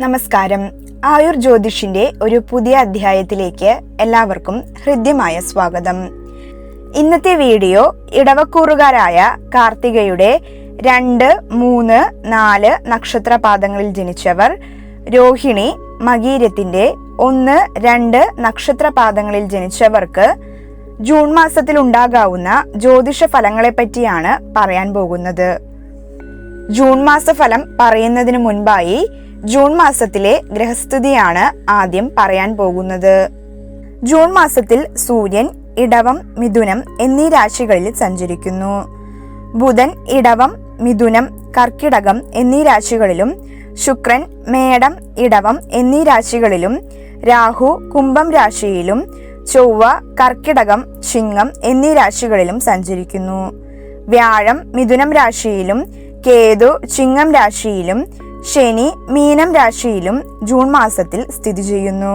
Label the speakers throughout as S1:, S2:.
S1: നമസ്കാരം. ആയുർ ജ്യോതിഷിന്റെ ഒരു പുതിയ അധ്യായത്തിലേക്ക് എല്ലാവർക്കും ഹൃദ്യമായ സ്വാഗതം. ഇന്നത്തെ വീഡിയോ ഇടവക്കൂറുകാരായ കാർത്തികയുടെ രണ്ട് മൂന്ന് നാല് നക്ഷത്രപാദങ്ങളിൽ ജനിച്ചവർ രോഹിണി മകീരത്തിന്റെ ഒന്ന് രണ്ട് നക്ഷത്രപാദങ്ങളിൽ ജനിച്ചവർക്ക് ജൂൺ മാസത്തിൽ ഉണ്ടാകാവുന്ന ജ്യോതിഷ ഫലങ്ങളെ പറ്റിയാണ് പറയാൻ പോകുന്നത്. ജൂൺ മാസ ഫലം പറയുന്നതിന് മുൻപായി ജൂൺ മാസത്തിലെ ഗ്രഹസ്ഥിതിയാണ് ആദ്യം പറയാൻ പോകുന്നത്. ജൂൺ മാസത്തിൽ സൂര്യൻ ഇടവം മിഥുനം എന്നീ രാശികളിൽ സഞ്ചരിക്കുന്നു. ബുധൻ ഇടവം മിഥുനം കർക്കിടകം എന്നീ രാശികളിലും ശുക്രൻ മേടം ഇടവം എന്നീ രാശികളിലും രാഹു കുംഭം രാശിയിലും ചൊവ്വ കർക്കിടകം ചിങ്ങം എന്നീ രാശികളിലും സഞ്ചരിക്കുന്നു. വ്യാഴം മിഥുനം രാശിയിലും കേതു ചിങ്ങം രാശിയിലും ശനി മീനം രാശിയിലും ജൂൺ മാസത്തിൽ സ്ഥിതി ചെയ്യുന്നു.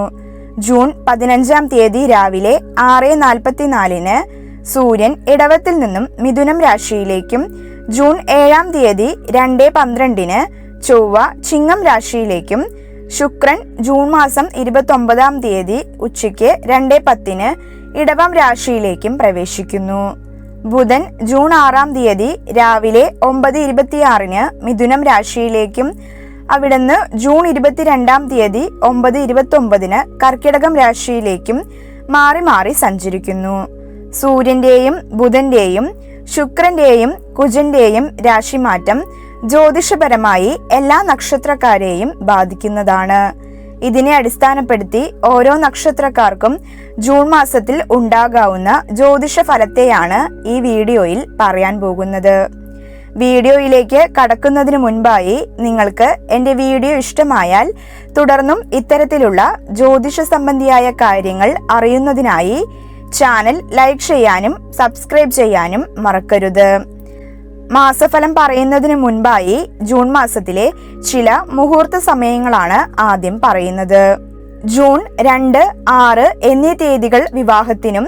S1: ജൂൺ പതിനഞ്ചാം തീയതി രാവിലെ ആറ് നാൽപ്പത്തിനാലിന് സൂര്യൻ ഇടവത്തിൽ നിന്നും മിഥുനം രാശിയിലേക്കും ജൂൺ ഏഴാം തീയതി രണ്ട് പന്ത്രണ്ടിന് ചൊവ്വ ചിങ്ങം രാശിയിലേക്കും ശുക്രൻ ജൂൺ മാസം ഇരുപത്തൊമ്പതാം തീയതി ഉച്ചയ്ക്ക് രണ്ട് പത്തിന് ഇടവം രാശിയിലേക്കും പ്രവേശിക്കുന്നു. ബുധൻ ജൂൺ ആറാം തീയതി രാവിലെ ഒമ്പത് ഇരുപത്തിയാറിന് മിഥുനം രാശിയിലേക്കും അവിടുന്ന് ജൂൺ ഇരുപത്തിരണ്ടാം തീയതി ഒമ്പത് ഇരുപത്തൊമ്പതിന് കർക്കിടകം രാശിയിലേക്കും മാറി മാറി സഞ്ചരിക്കുന്നു. സൂര്യന്റെയും ബുധന്റെയും ശുക്രന്റെയും കുജന്റെയും രാശിമാറ്റം ജ്യോതിഷപരമായി എല്ലാ നക്ഷത്രക്കാരെയും ബാധിക്കുന്നതാണ്. ഇതിനെ അടിസ്ഥാനപ്പെടുത്തി ഓരോ നക്ഷത്രക്കാർക്കും ജൂൺ മാസത്തിൽ ഉണ്ടാകാവുന്ന ജ്യോതിഷ ഫലത്തെയാണ് ഈ വീഡിയോയിൽ പറയാൻ പോകുന്നത്. വീഡിയോയിലേക്ക് കടക്കുന്നതിന് മുൻപായി നിങ്ങൾക്ക് എന്റെ വീഡിയോ ഇഷ്ടമായാൽ തുടർന്നും ഇത്തരത്തിലുള്ള ജ്യോതിഷ സംബന്ധിയായ കാര്യങ്ങൾ അറിയുന്നതിനായി ചാനൽ ലൈക്ക് ചെയ്യാനും സബ്സ്ക്രൈബ് ചെയ്യാനും മറക്കരുത്. മാസഫലം പറയുന്നതിന് മുൻപായി ജൂൺ മാസത്തിലെ ചില മുഹൂർത്ത സമയങ്ങളാണ് ആദ്യം പറയുന്നത്. ജൂൺ രണ്ട് ആറ് എന്നീ തീയതികൾ വിവാഹത്തിനും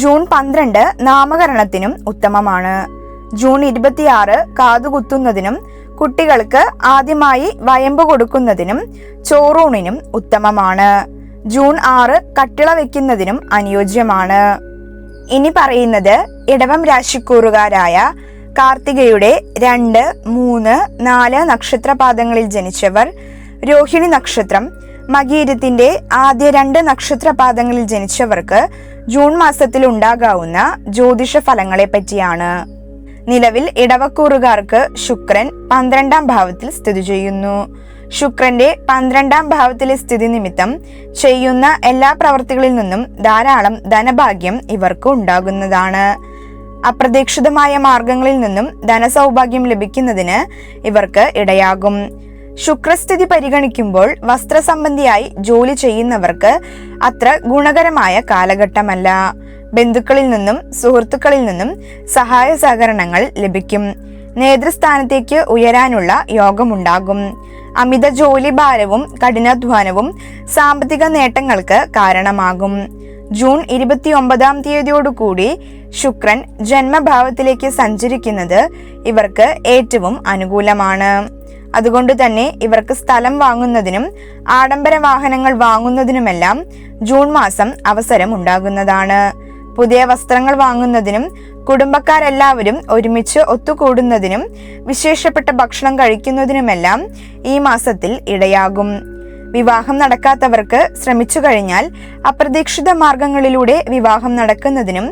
S1: ജൂൺ പന്ത്രണ്ട് നാമകരണത്തിനും ഉത്തമമാണ്. ജൂൺ ഇരുപത്തിയാറ് കാതുകുത്തുന്നതിനും കുട്ടികൾക്ക് ആദ്യമായി വയമ്പ് കൊടുക്കുന്നതിനും ചോറൂണിനും ഉത്തമമാണ്. ജൂൺ ആറ് കട്ടിള വെക്കുന്നതിനും അനുയോജ്യമാണ്. ഇനി പറയുന്നത് ഇടവം രാശിക്കൂറുകാരായ കാർത്തികയുടെ രണ്ട് മൂന്ന് നാല് നക്ഷത്രപാദങ്ങളിൽ ജനിച്ചവർ രോഹിണി നക്ഷത്രം മകീരത്തിന്റെ ആദ്യ രണ്ട് നക്ഷത്രപാദങ്ങളിൽ ജനിച്ചവർക്ക് ജൂൺ മാസത്തിൽ ഉണ്ടാകാവുന്ന ജ്യോതിഷ ഫലങ്ങളെ പറ്റിയാണ് നിലവിൽ ഇടവക്കൂറുകാർക്ക് ശുക്രൻ പന്ത്രണ്ടാം ഭാവത്തിൽ സ്ഥിതി ചെയ്യുന്നു. ശുക്രന്റെ പന്ത്രണ്ടാം ഭാവത്തിലെ സ്ഥിതി നിമിത്തം ചെയ്യുന്ന എല്ലാ പ്രവർത്തികളിൽ നിന്നും ധാരാളം ധനഭാഗ്യം ഇവർക്ക് ഉണ്ടാകുന്നതാണ്. അപ്രതീക്ഷിതമായ മാർഗങ്ങളിൽ നിന്നും ധനസൗഭാഗ്യം ലഭിക്കുന്നതിന് ഇവർക്ക് ഇടയാകും. ശുക്രസ്ഥിതി പരിഗണിക്കുമ്പോൾ വസ്ത്രസംബന്ധിയായി ജോലി ചെയ്യുന്നവർക്ക് അത്ര ഗുണകരമായ കാലഘട്ടമല്ല. ബന്ധുക്കളിൽ നിന്നും സുഹൃത്തുക്കളിൽ നിന്നും സഹായ സഹകരണങ്ങൾ ലഭിക്കും. നേതൃസ്ഥാനത്തേക്ക് ഉയരാനുള്ള യോഗമുണ്ടാകും. അമിത ജോലി ഭാരവും കഠിനാധ്വാനവും സാമ്പത്തിക നേട്ടങ്ങൾക്ക് കാരണമാകും. ജൂൺ ഇരുപത്തിയൊമ്പതാം തീയതിയോടുകൂടി ശുക്രൻ ജന്മഭാവത്തിലേക്ക് സഞ്ചരിക്കുന്നത് ഇവർക്ക് ഏറ്റവും അനുകൂലമാണ്. അതുകൊണ്ട് തന്നെ ഇവർക്ക് സ്ഥലം വാങ്ങുന്നതിനും ആഡംബര വാഹനങ്ങൾ വാങ്ങുന്നതിനുമെല്ലാം ജൂൺ മാസം അവസരം ഉണ്ടാകുന്നതാണ്. പുതിയ വസ്ത്രങ്ങൾ വാങ്ങുന്നതിനും കുടുംബക്കാരെല്ലാവരും ഒരുമിച്ച് ഒത്തുകൂടുന്നതിനും വിശേഷപ്പെട്ട ഭക്ഷണം കഴിക്കുന്നതിനുമെല്ലാം ഈ മാസത്തിൽ ഇടയാകും. വിവാഹം നടക്കാത്തവർക്ക് ശ്രമിച്ചു കഴിഞ്ഞാൽ അപ്രതീക്ഷിത മാർഗങ്ങളിലൂടെ വിവാഹം നടക്കുന്നതിനും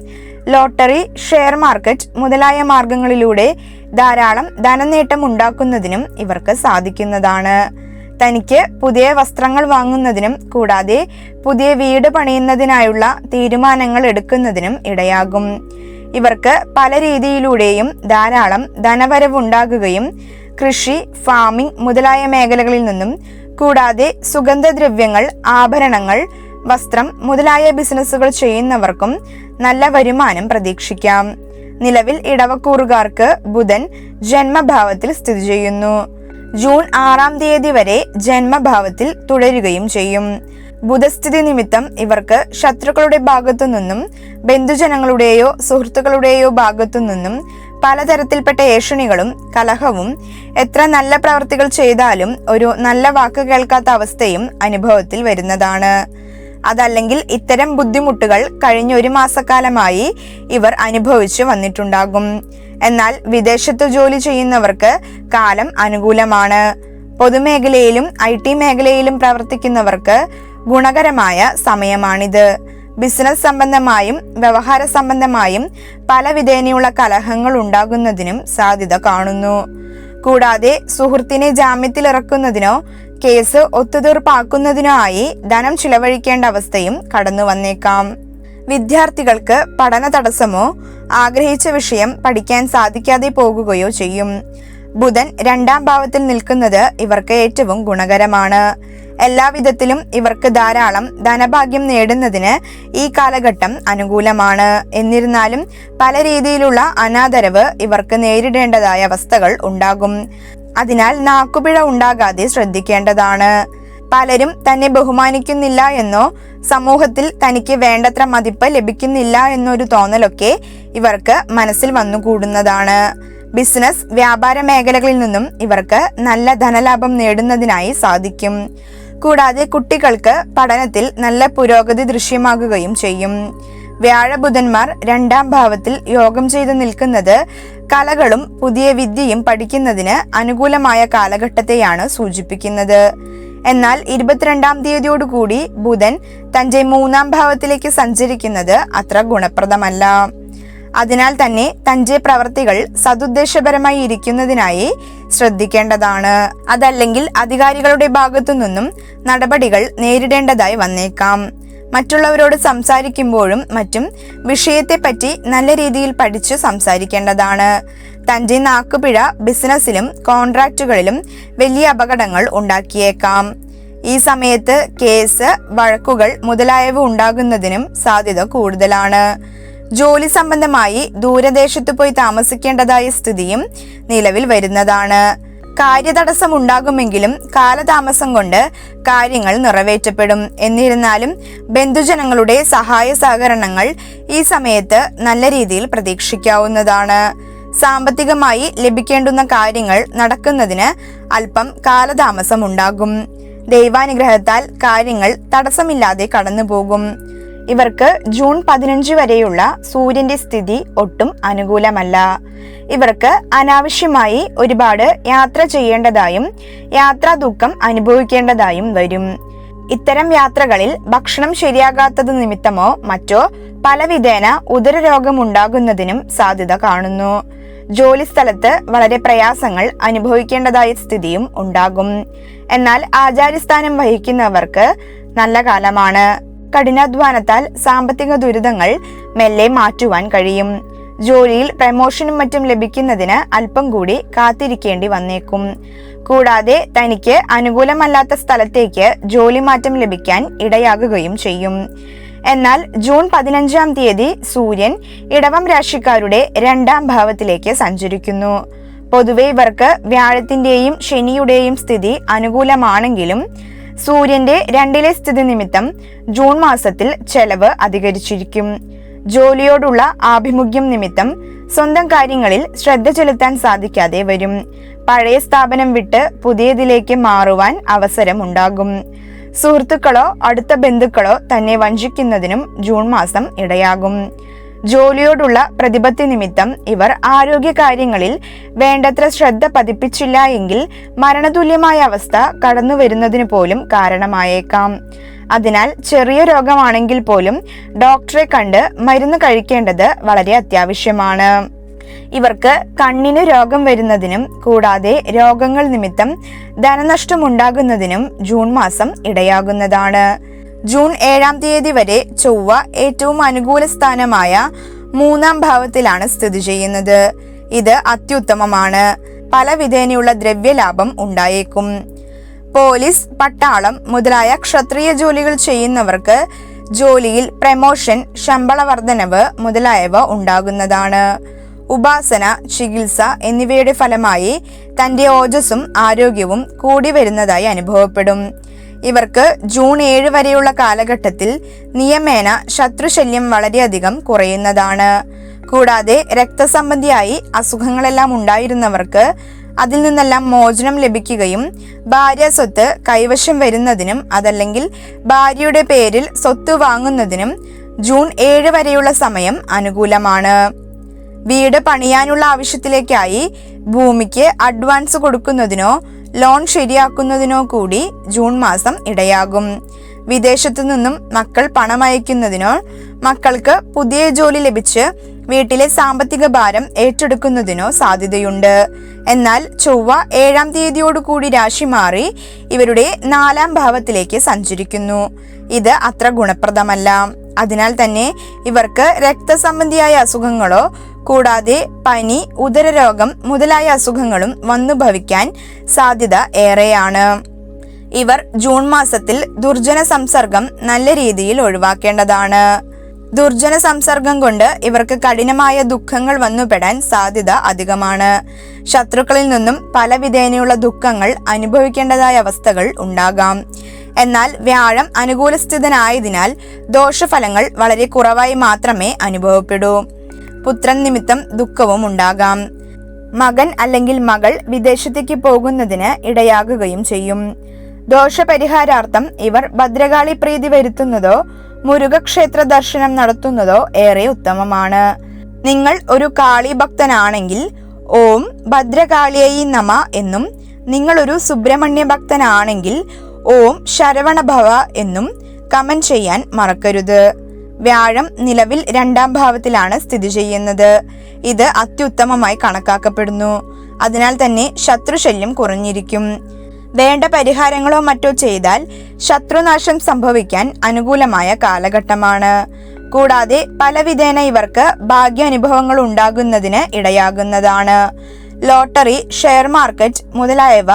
S1: ലോട്ടറി ഷെയർ മാർക്കറ്റ് മുതലായ മാർഗങ്ങളിലൂടെ ധാരാളം ധനനേട്ടം ഉണ്ടാക്കുന്നതിനും ഇവർക്ക് സാധിക്കുന്നതാണ്. തനിക്ക് പുതിയ വസ്ത്രങ്ങൾ വാങ്ങുന്നതിനും കൂടാതെ പുതിയ വീട് പണിയുന്നതിനായുള്ള തീരുമാനങ്ങൾ എടുക്കുന്നതിനും ഇടയാകും. ഇവർക്ക് പല രീതിയിലൂടെയും ധാരാളം ധനവരവുണ്ടാകുകയും കൃഷി ഫാമിംഗ് മുതലായ മേഖലകളിൽ നിന്നും കൂടാതെ സുഗന്ധദ്രവ്യങ്ങൾ ആഭരണങ്ങൾ വസ്ത്രം മുതലായ ബിസിനസ്സുകൾ ചെയ്യുന്നവർക്കും നല്ല വരുമാനം പ്രതീക്ഷിക്കാം. നിലവിൽ ഇടവക്കൂറുകാർക്ക് ബുധൻ ജന്മഭാവത്തിൽ സ്ഥിതി ചെയ്യുന്നു. ജൂൺ ആറാം തീയതി വരെ ജന്മഭാവത്തിൽ തുടരുകയും ചെയ്യും. ബുധസ്ഥിതി നിമിത്തം ഇവർക്ക് ശത്രുക്കളുടെ ഭാഗത്തു നിന്നും ബന്ധുജനങ്ങളുടെയോ സുഹൃത്തുക്കളുടെയോ ഭാഗത്തു നിന്നും പലതരത്തിൽപ്പെട്ട ഏഷണികളും കലഹവും എത്ര നല്ല പ്രവർത്തികൾ ചെയ്താലും ഒരു നല്ല വാക്ക് കേൾക്കാത്ത അവസ്ഥയും അനുഭവത്തിൽ വരുന്നതാണ്. അതല്ലെങ്കിൽ ഇത്തരം ബുദ്ധിമുട്ടുകൾ കഴിഞ്ഞ ഒരു മാസക്കാലമായി ഇവർ അനുഭവിച്ചു വന്നിട്ടുണ്ടാകും. എന്നാൽ വിദേശത്ത് ജോലി ചെയ്യുന്നവർക്ക് കാലം അനുകൂലമാണ്. പൊതുമേഖലയിലും ഐ ടി മേഖലയിലും പ്രവർത്തിക്കുന്നവർക്ക് ഗുണകരമായ സമയമാണിത്. ബിസിനസ് സംബന്ധമായും വ്യവഹാര സംബന്ധമായും പല വിധേനയുള്ള കലഹങ്ങൾ ഉണ്ടാകുന്നതിനും സാധ്യത കാണുന്നു. കൂടാതെ സുഹൃത്തിനെ ജാമ്യത്തിലിറക്കുന്നതിനോ കേസ് ഒത്തുതീർപ്പാക്കുന്നതിനായി ധനം ചിലവഴിക്കേണ്ട അവസ്ഥയും കടന്നു വന്നേക്കാം. വിദ്യാർത്ഥികൾക്ക് പഠന തടസ്സമോ ആഗ്രഹിച്ച വിഷയം പഠിക്കാൻ സാധിക്കാതെ പോകുകയോ ചെയ്യും. ബുധൻ രണ്ടാം ഭാവത്തിൽ നിൽക്കുന്നത് ഇവർക്ക് ഏറ്റവും ഗുണകരമാണ്. എല്ലാവിധത്തിലും ഇവർക്ക് ധാരാളം ധനഭാഗ്യം നേടുന്നതിന് ഈ കാലഘട്ടം അനുകൂലമാണ്. എന്നിരുന്നാലും പല രീതിയിലുള്ള അനാദരവ് ഇവർക്ക് നേരിടേണ്ടതായ അവസ്ഥകൾ ഉണ്ടാകും. അതിനാൽ നാക്കുപിഴ ഉണ്ടാകാതെ ശ്രദ്ധിക്കേണ്ടതാണ്. പലരും തന്നെ ബഹുമാനിക്കുന്നില്ല എന്നോ സമൂഹത്തിൽ തനിക്ക് വേണ്ടത്ര മതിപ്പ് ലഭിക്കുന്നില്ല എന്നൊരു തോന്നലൊക്കെ ഇവർക്ക് മനസ്സിൽ വന്നുകൂടുന്നതാണ്. ബിസിനസ് വ്യാപാര മേഖലകളിൽ നിന്നും ഇവർക്ക് നല്ല ധനലാഭം നേടുന്നതിനായി സാധിക്കും. കൂടാതെ കുട്ടികൾക്ക് പഠനത്തിൽ നല്ല പുരോഗതി ദൃശ്യമാകുകയും ചെയ്യും. വ്യാഴബുധന്മാർ രണ്ടാം ഭാവത്തിൽ യോഗം ചെയ്തു നിൽക്കുന്നത് കലകളും പുതിയ വിദ്യയും പഠിക്കുന്നതിന് അനുകൂലമായ കാലഘട്ടത്തെയാണ് സൂചിപ്പിക്കുന്നത്. എന്നാൽ ഇരുപത്തിരണ്ടാം തീയതിയോടുകൂടി ബുധൻ തന്റെ മൂന്നാം ഭാവത്തിലേക്ക് സഞ്ചരിക്കുന്നത് അത്ര ഗുണപ്രദമല്ല. അതിനാൽ തന്നെ തന്റെ പ്രവർത്തികൾ സതുദ്ദേശപരമായി ഇരിക്കുന്നതിനായി ശ്രദ്ധിക്കേണ്ടതാണ്. അതല്ലെങ്കിൽ അധികാരികളുടെ ഭാഗത്തു നിന്നും നടപടികൾ നേരിടേണ്ടതായി വന്നേക്കാം. മറ്റുള്ളവരോട് സംസാരിക്കുമ്പോഴും മറ്റും വിഷയത്തെപ്പറ്റി നല്ല രീതിയിൽ പഠിച്ച് സംസാരിക്കേണ്ടതാണ്. തന്റെ നാക്കുപിഴ ബിസിനസ്സിലും കോൺട്രാക്റ്റുകളിലും വലിയ അപകടങ്ങൾ ഉണ്ടാക്കിയേക്കാം. ഈ സമയത്ത് കേസ് വഴക്കുകൾ മുതലായവ ഉണ്ടാകുന്നതിനും സാധ്യത കൂടുതലാണ്. ജോലി സംബന്ധമായി ദൂരദേശത്ത് പോയി താമസിക്കേണ്ടതായ സ്ഥിതിയും നിലവിൽ വരുന്നതാണ്. കാര്യതടസ്സം ഉണ്ടാകുമെങ്കിലും കാലതാമസം കൊണ്ട് കാര്യങ്ങൾ നിറവേറ്റപ്പെടും. എന്നിരുന്നാലും ബന്ധുജനങ്ങളുടെ സഹായ സഹകരണങ്ങൾ ഈ സമയത്ത് നല്ല രീതിയിൽ പ്രതീക്ഷിക്കാവുന്നതാണ്. സാമ്പത്തികമായി ലഭിക്കേണ്ടുന്ന കാര്യങ്ങൾ നടക്കുന്നതിന് അല്പം കാലതാമസം ഉണ്ടാകും. ദൈവാനുഗ്രഹത്താൽ കാര്യങ്ങൾ തടസ്സമില്ലാതെ കടന്നുപോകും. ഇവർക്ക് ജൂൺ പതിനഞ്ച് വരെയുള്ള സൂര്യന്റെ സ്ഥിതി ഒട്ടും അനുകൂലമല്ല. ഇവർക്ക് അനാവശ്യമായി ഒരുപാട് യാത്ര ചെയ്യേണ്ടതായും യാത്രാ ദുഃഖം അനുഭവിക്കേണ്ടതായും വരും. ഇത്തരം യാത്രകളിൽ ഭക്ഷണം ശരിയാകാത്തത് നിമിത്തമോ മറ്റോ പലവിധേന ഉദരരോഗം ഉണ്ടാകുന്നതിനും സാധ്യത കാണുന്നു. ജോലി സ്ഥലത്ത് വളരെ പ്രയാസങ്ങൾ അനുഭവിക്കേണ്ടതായ സ്ഥിതിയും ഉണ്ടാകും. എന്നാൽ ആചാര്യസ്ഥാനം വഹിക്കുന്നവർക്ക് നല്ല കാലമാണ്. കഠിനാധ്വാനത്താൽ സാമ്പത്തിക ദുരിതങ്ങൾ മെല്ലെ മാറ്റുവാൻ കഴിയും. ജോലിയിൽ പ്രമോഷനും മറ്റും ലഭിക്കുന്നതിന് അല്പം കൂടി കാത്തിരിക്കേണ്ടി വന്നേക്കും. കൂടാതെ തനിക്ക് അനുകൂലമല്ലാത്ത സ്ഥലത്തേക്ക് ജോലി മാറ്റം ലഭിക്കാൻ ഇടയാകുകയും ചെയ്യും. എന്നാൽ ജൂൺ പതിനഞ്ചാം തീയതി സൂര്യൻ ഇടവം രാശിക്കാരുടെ രണ്ടാം ഭാവത്തിലേക്ക് സഞ്ചരിക്കുന്നു. പൊതുവെ ഇവർക്ക് വ്യാഴത്തിന്റെയും ശനിയുടെയും സ്ഥിതി അനുകൂലമാണെങ്കിലും സൂര്യന്റെ രണ്ടിലെ സ്ഥിതി നിമിത്തം ജൂൺ മാസത്തിൽ ചെലവ് അധികരിച്ചിരിക്കും. ജോലിയോടുള്ള ആഭിമുഖ്യം നിമിത്തം സ്വന്തം കാര്യങ്ങളിൽ ശ്രദ്ധ ചെലുത്താൻ സാധിക്കാതെ വരും. പഴയ സ്ഥാപനം വിട്ട് പുതിയതിലേക്ക് മാറുവാൻ അവസരമുണ്ടാകും സുഹൃത്തുക്കളോ അടുത്ത ബന്ധുക്കളോ തന്നെ വഞ്ചിക്കുന്നതിനും ജൂൺ മാസം ഇടയാകും. ജോലിയോടുള്ള പ്രതിപത്തി നിമിത്തം ഇവർ ആരോഗ്യകാര്യങ്ങളിൽ വേണ്ടത്ര ശ്രദ്ധ പതിപ്പിച്ചില്ല എങ്കിൽ മരണതുല്യമായ അവസ്ഥ കടന്നു വരുന്നതിന് പോലും കാരണമായേക്കാം. അതിനാൽ ചെറിയ രോഗമാണെങ്കിൽ പോലും ഡോക്ടറെ കണ്ട് മരുന്ന് കഴിക്കേണ്ടത് വളരെ അത്യാവശ്യമാണ്. ഇവർക്ക് കണ്ണിന് രോഗം വരുന്നതിനും കൂടാതെ രോഗങ്ങൾ നിമിത്തം ധനനഷ്ടമുണ്ടാകുന്നതിനും ജൂൺ മാസം ഇടയാകുന്നതാണ്. ജൂൺ ഏഴാം തീയതി വരെ ചൊവ്വ ഏറ്റവും അനുകൂല സ്ഥാനമായ മൂന്നാം ഭാവത്തിലാണ് സ്ഥിതി ചെയ്യുന്നത്. ഇത് അത്യുത്തമമാണ്. പല വിധേനയുള്ള ദ്രവ്യലാഭം ഉണ്ടായേക്കും. പോലീസ് പട്ടാളം മുതലായ ക്ഷത്രിയ ജോലികൾ ചെയ്യുന്നവർക്ക് ജോലിയിൽ പ്രമോഷൻ ശമ്പള വർധനവ് മുതലായവ ഉണ്ടാകുന്നതാണ്. ഉപാസന ചികിത്സ എന്നിവയുടെ ഫലമായി തന്റെ ഓജസ്സും ആരോഗ്യവും കൂടി വരുന്നതായി അനുഭവപ്പെടും. ഇവർക്ക് ജൂൺ ഏഴ് വരെയുള്ള കാലഘട്ടത്തിൽ നിയമേന ശത്രുശല്യം വളരെയധികം കുറയുന്നതാണ്. കൂടാതെ രക്തസംബന്ധിയായി അസുഖങ്ങളെല്ലാം ഉണ്ടായിരുന്നവർക്ക് അതിൽ നിന്നെല്ലാം മോചനം ലഭിക്കുകയും ഭാര്യ സ്വത്ത് കൈവശം വരുന്നതിനും അതല്ലെങ്കിൽ ഭാര്യയുടെ പേരിൽ സ്വത്ത് വാങ്ങുന്നതിനും ജൂൺ ഏഴ് വരെയുള്ള സമയം അനുകൂലമാണ്. വീട് പണിയാനുള്ള ആവശ്യത്തിലേക്കായി ഭൂമിക്ക് അഡ്വാൻസ് കൊടുക്കുന്നതിനോ ലോൺ ശരിയാക്കുന്നതിനോ കൂടി ജൂൺ മാസം ഇടയാകും. വിദേശത്തു നിന്നും മക്കൾ പണം അയക്കുന്നതിനോ മക്കൾക്ക് പുതിയ ജോലി ലഭിച്ച് വീട്ടിലെ സാമ്പത്തിക ഭാരം ഏറ്റെടുക്കുന്നതിനോ സാധ്യതയുണ്ട്. എന്നാൽ ചൊവ്വ ഏഴാം തീയതിയോടുകൂടി രാശി മാറി ഇവരുടെ നാലാം ഭാവത്തിലേക്ക് സഞ്ചരിക്കുന്നു. ഇത് അത്ര ഗുണപ്രദമല്ല. അതിനാൽ തന്നെ ഇവർക്ക് രക്തസംബന്ധിയായ അസുഖങ്ങളോ കൂടാതെ പനി ഉദരരോഗം മുതലായ അസുഖങ്ങളും വന്നു ഭവിക്കാൻ സാധ്യത ഏറെയാണ്. ഇവർ ജൂൺ മാസത്തിൽ ദുർജന സംസർഗം നല്ല രീതിയിൽ ഒഴിവാക്കേണ്ടതാണ്. ദുർജന സംസർഗം കൊണ്ട് ഇവർക്ക് കഠിനമായ ദുഃഖങ്ങൾ വന്നുപെടാൻ സാധ്യത അധികമാണ്. ശത്രുക്കളിൽ നിന്നും പല വിധേനയുള്ള ദുഃഖങ്ങൾ അനുഭവിക്കേണ്ടതായ അവസ്ഥകൾ ഉണ്ടാകാം. എന്നാൽ വ്യാഴം അനുകൂലസ്ഥിതനായതിനാൽ ദോഷഫലങ്ങൾ വളരെ കുറവായി മാത്രമേ അനുഭവപ്പെടൂ. പുത്രൻ നിമിത്തം ദുഃഖവും ഉണ്ടാകാം. മകൻ അല്ലെങ്കിൽ മകൾ വിദേശത്തേക്ക് പോകുന്നതിന് ഇടയാകുകയും ചെയ്യും. ദോഷപരിഹാരാർത്ഥം ഇവർ ഭദ്രകാളി പ്രീതി വരുത്തുന്നതോ മുരുകക്ഷേത്ര ദർശനം നടത്തുന്നതോ ഏറെ ഉത്തമമാണ്. നിങ്ങൾ ഒരു കാളി ഭക്തനാണെങ്കിൽ ഓം ഭദ്രകാളിയായി നമ എന്നും നിങ്ങൾ ഒരു സുബ്രഹ്മണ്യ ഭക്തനാണെങ്കിൽ ഓം ശരവണഭവ എന്നും കമന്റ് ചെയ്യാൻ മറക്കരുത്. വ്യാഴം നിലവിൽ രണ്ടാം ഭാവത്തിലാണ് സ്ഥിതി ചെയ്യുന്നത്. ഇത് അത്യുത്തമമായി കണക്കാക്കപ്പെടുന്നു. അതിനാൽ തന്നെ ശത്രുശല്യം കുറഞ്ഞിരിക്കും. വേണ്ട പരിഹാരങ്ങളോ മറ്റോ ചെയ്താൽ ശത്രുനാശം സംഭവിക്കാൻ അനുകൂലമായ കാലഘട്ടമാണ്. കൂടാതെ പലവിധേന ഇവർക്ക് ഭാഗ്യാനുഭവങ്ങൾ ഉണ്ടാകുന്നതിന് ഇടയാകുന്നതാണ്. ലോട്ടറി ഷെയർ മാർക്കറ്റ് മുതലായവ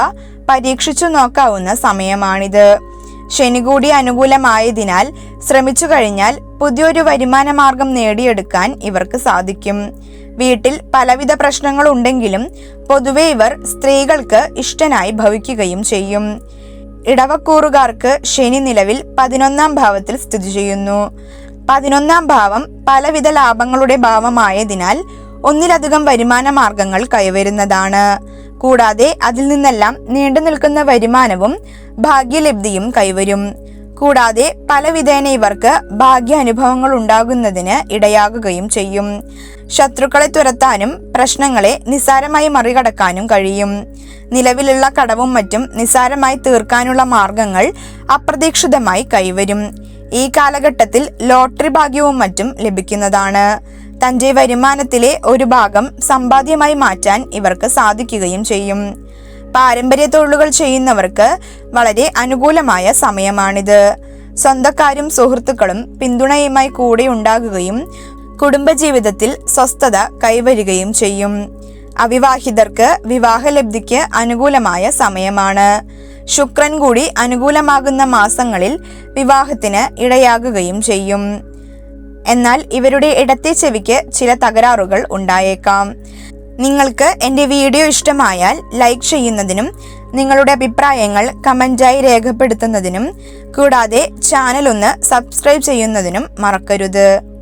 S1: പരീക്ഷിച്ചു നോക്കാവുന്ന സമയമാണിത്. ശനി കൂടി അനുകൂലമായതിനാൽ ശ്രമിച്ചു കഴിഞ്ഞാൽ പുതിയൊരു വരുമാന മാർഗം നേടിയെടുക്കാൻ ഇവർക്ക് സാധിക്കും. വീട്ടിൽ പലവിധ പ്രശ്നങ്ങൾ ഉണ്ടെങ്കിലും പൊതുവെ ഇവർ സ്ത്രീകൾക്ക് ഇഷ്ടനായി ഭവിക്കുകയും ചെയ്യും. ഇടവക്കൂറുകാർക്ക് ശനി നിലവിൽ പതിനൊന്നാം ഭാവത്തിൽ സ്ഥിതി ചെയ്യുന്നു. പതിനൊന്നാം ഭാവം പലവിധ ലാഭങ്ങളുടെ ഭാവമായതിനാൽ ഒന്നിലധികം വരുമാന മാർഗങ്ങൾ കൈവരുന്നതാണ്. കൂടാതെ അതിൽ നിന്നെല്ലാം നീണ്ടു നിൽക്കുന്ന വരുമാനവും ഭാഗ്യലബ്ധിയും കൈവരും. കൂടാതെ പലവിധേന ഇവർക്ക് ഭാഗ്യാനുഭവങ്ങൾ ഉണ്ടാകുന്നതിന് ഇടയാകുകയും ചെയ്യും. ശത്രുക്കളെ തുരത്താനും പ്രശ്നങ്ങളെ നിസാരമായി മറികടക്കാനും കഴിയും. നിലവിലുള്ള കടവും മറ്റും നിസാരമായി തീർക്കാനുള്ള മാർഗങ്ങൾ അപ്രതീക്ഷിതമായി കൈവരും. ഈ കാലഘട്ടത്തിൽ ലോട്ടറി ഭാഗ്യവും മറ്റും ലഭിക്കുന്നതാണ്. തന്റെ വരുമാനത്തിലെ ഒരു ഭാഗം സമ്പാദ്യമായി മാറ്റാൻ ഇവർക്ക് സാധിക്കുകയും ചെയ്യും. പാരമ്പര്യ തൊഴിലുകൾ ചെയ്യുന്നവർക്ക് വളരെ അനുകൂലമായ സമയമാണിത്. സ്വന്തക്കാരും സുഹൃത്തുക്കളും പിന്തുണയുമായി കൂടെ ഉണ്ടാകുകയും കുടുംബജീവിതത്തിൽ സ്വസ്ഥത കൈവരികയും ചെയ്യും. അവിവാഹിതർക്ക് വിവാഹലബ്ധിക്ക് അനുകൂലമായ സമയമാണ്. ശുക്രൻ കൂടി അനുകൂലമാകുന്ന മാസങ്ങളിൽ വിവാഹത്തിന് ഇടയാകുകയും ചെയ്യും. എന്നാൽ ഇവരുടെ ഇടത്തെ ചെവിക്ക് ചില തകരാറുകൾ ഉണ്ടായേക്കാം. നിങ്ങൾക്ക് എന്റെ വീഡിയോ ഇഷ്ടമായാൽ ലൈക്ക് ചെയ്യുന്നതിനും നിങ്ങളുടെ അഭിപ്രായങ്ങൾ കമന്റായി രേഖപ്പെടുത്തുന്നതിനും കൂടാതെ ചാനൽ ഒന്ന് സബ്സ്ക്രൈബ് ചെയ്യുന്നതിനും മറക്കരുത്.